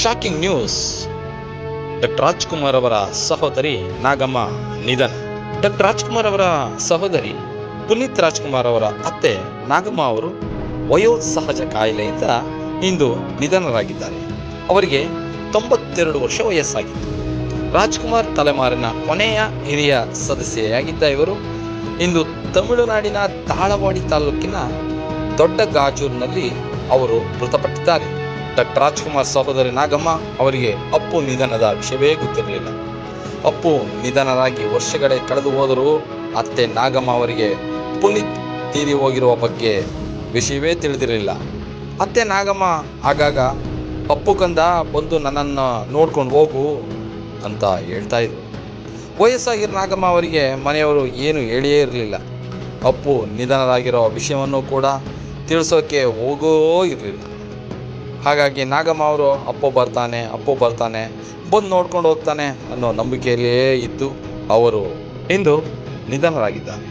Shocking news doctor Rajkumar ಅವರ ಸಹೋದರಿ ನಾಗಮ್ಮ ನಿಧನ. ಡಾಕ್ಟರ್ ರಾಜ್ಕುಮಾರ್ ಅವರ ಸಹೋದರಿ ಪುನೀತ್ ರಾಜ್ಕುಮಾರ್ ಅವರ ಅತ್ತೆ ನಾಗಮ್ಮ ಅವರು ವಯೋಸಹಜ ಕಾಯಿಲೆಯಿಂದ ಇಂದು ನಿಧನರಾಗಿದ್ದಾರೆ. ಅವರಿಗೆ ತೊಂಬತ್ತೆರಡು ವರ್ಷ ವಯಸ್ಸಾಗಿತ್ತು. ರಾಜ್ಕುಮಾರ್ ತಲೆಮಾರಿನ ಕೊನೆಯ ಹಿರಿಯ ಸದಸ್ಯೆಯಾಗಿದ್ದ ಇವರು ಇಂದು ತಮಿಳುನಾಡಿನ ತಾಳವಾಡಿ ತಾಲೂಕಿನ ದೊಡ್ಡ ಗಾಜೂರಿನಲ್ಲಿ ಅವರು ಮೃತಪಟ್ಟಿದ್ದಾರೆ. ಡಾಕ್ಟರ್ ರಾಜ್ಕುಮಾರ್ ಸಹೋದರಿ ನಾಗಮ್ಮ ಅವರಿಗೆ ಅಪ್ಪು ನಿಧನದ ವಿಷಯವೇ ಗೊತ್ತಿರಲಿಲ್ಲ. ಅಪ್ಪು ನಿಧನರಾಗಿ ವರ್ಷಗಳೇ ಕಳೆದು ಹೋದರೂ ಅತ್ತೆ ನಾಗಮ್ಮ ಅವರಿಗೆ ಪುನೀತ್ ತೀರಿ ಹೋಗಿರುವ ಬಗ್ಗೆ ವಿಷಯವೇ ತಿಳಿದಿರಲಿಲ್ಲ. ಅತ್ತೆ ನಾಗಮ್ಮ ಆಗಾಗ, ಅಪ್ಪು ಕಂದ, ಬಂದು ನನ್ನನ್ನು ನೋಡ್ಕೊಂಡು ಹೋಗು ಅಂತ ಹೇಳ್ತಾ ಇದ್ರು. ವಯಸ್ಸಾಗಿರೋ ನಾಗಮ್ಮ ಅವರಿಗೆ ಮನೆಯವರು ಏನು ಹೇಳಿಯೇ ಇರಲಿಲ್ಲ. ಅಪ್ಪು ನಿಧನರಾಗಿರೋ ವಿಷಯವನ್ನು ಕೂಡ ತಿಳಿಸೋಕೆ ಹೋಗೋ ಇರಲಿಲ್ಲ. ಹಾಗಾಗಿ ನಾಗಮ್ಮ ಅವರು, ಅಪ್ಪು ಬರ್ತಾನೆ ಅಪ್ಪು ಬರ್ತಾನೆ, ಬಂದು ನೋಡ್ಕೊಂಡು ಹೋಗ್ತಾನೆ ಅನ್ನೋ ನಂಬಿಕೆಯಲ್ಲಿಯೇ ಇದ್ದು ಅವರು ಇಂದು ನಿಧನರಾಗಿದ್ದಾರೆ.